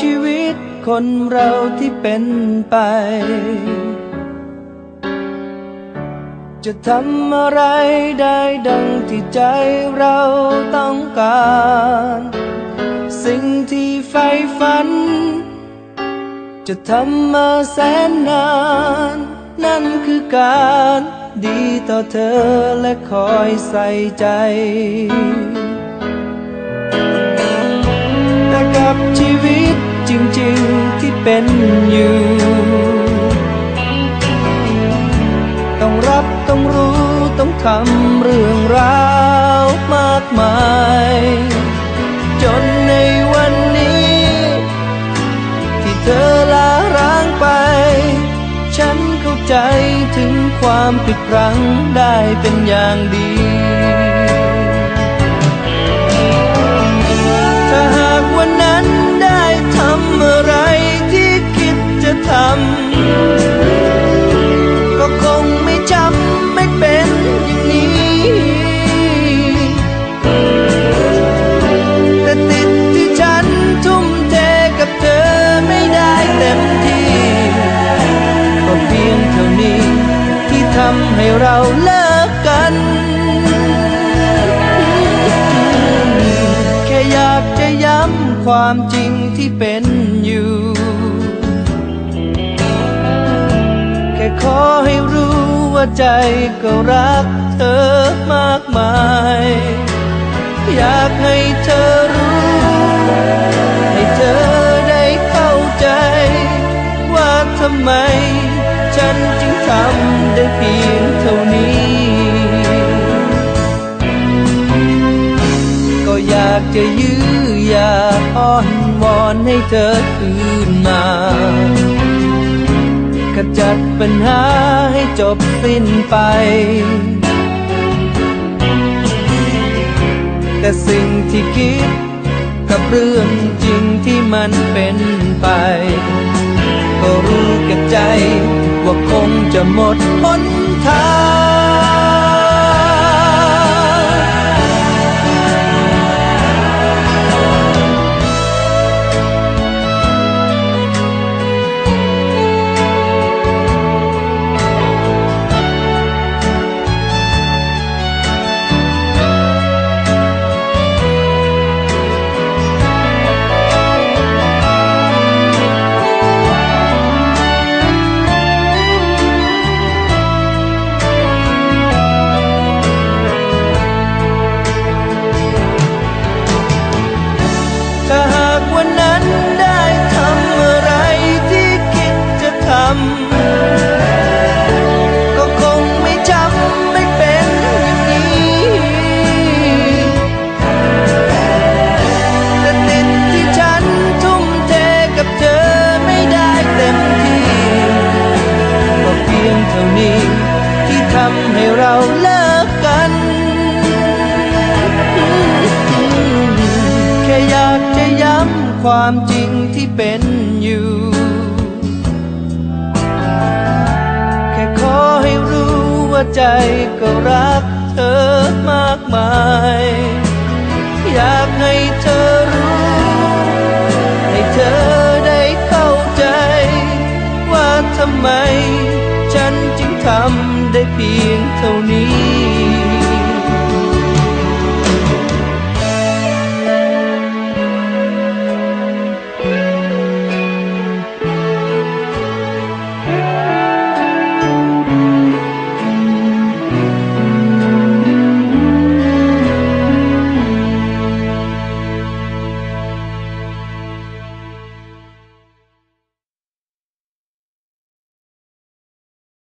ชีวิตคนเราที่เป็นไป จะทำอะไรได้ดังที่ใจเราต้องการ สิ่งที่ใฝ่ฝัน จะทำมาแสนนาน นั่นคือการดีต่อเธอและคอยใส่ใจแต่กับชีวิต จริงๆที่เป็นอยู่ ต้องรับต้องรู้ต้องทำเรื่องราวมากมาย จนในวันนี้ ที่เธอลาร้างไป ฉันเข้าใจถึงความผิดพลั้งได้เป็นอย่างดีถ้าหากวันนั้น ไความจริงที่เป็นอยู่ แค่ขอให้รู้ว่าใจก็รักเธอมากมาย อยากให้เธอรู้ ให้เธอได้เข้าใจ ว่าทำไม ฉันจึงทำได้เพียงเท่านี้ ก็อยากจะยื้อ อ้อนวอนให้เธอคืนมาขจัดปัญหาให้จบสิ้นไป แต่สิ่งที่คิดกับเรื่องจริงที่มันเป็นไป ก็รู้แก่ใจว่าคงจะหมดหนทาง ให้เราเลิกกัน แค่อยากจะย้ำความจริงที่เป็นอยู่ แค่ขอให้รู้ว่าใจก็รักเธอมากมาย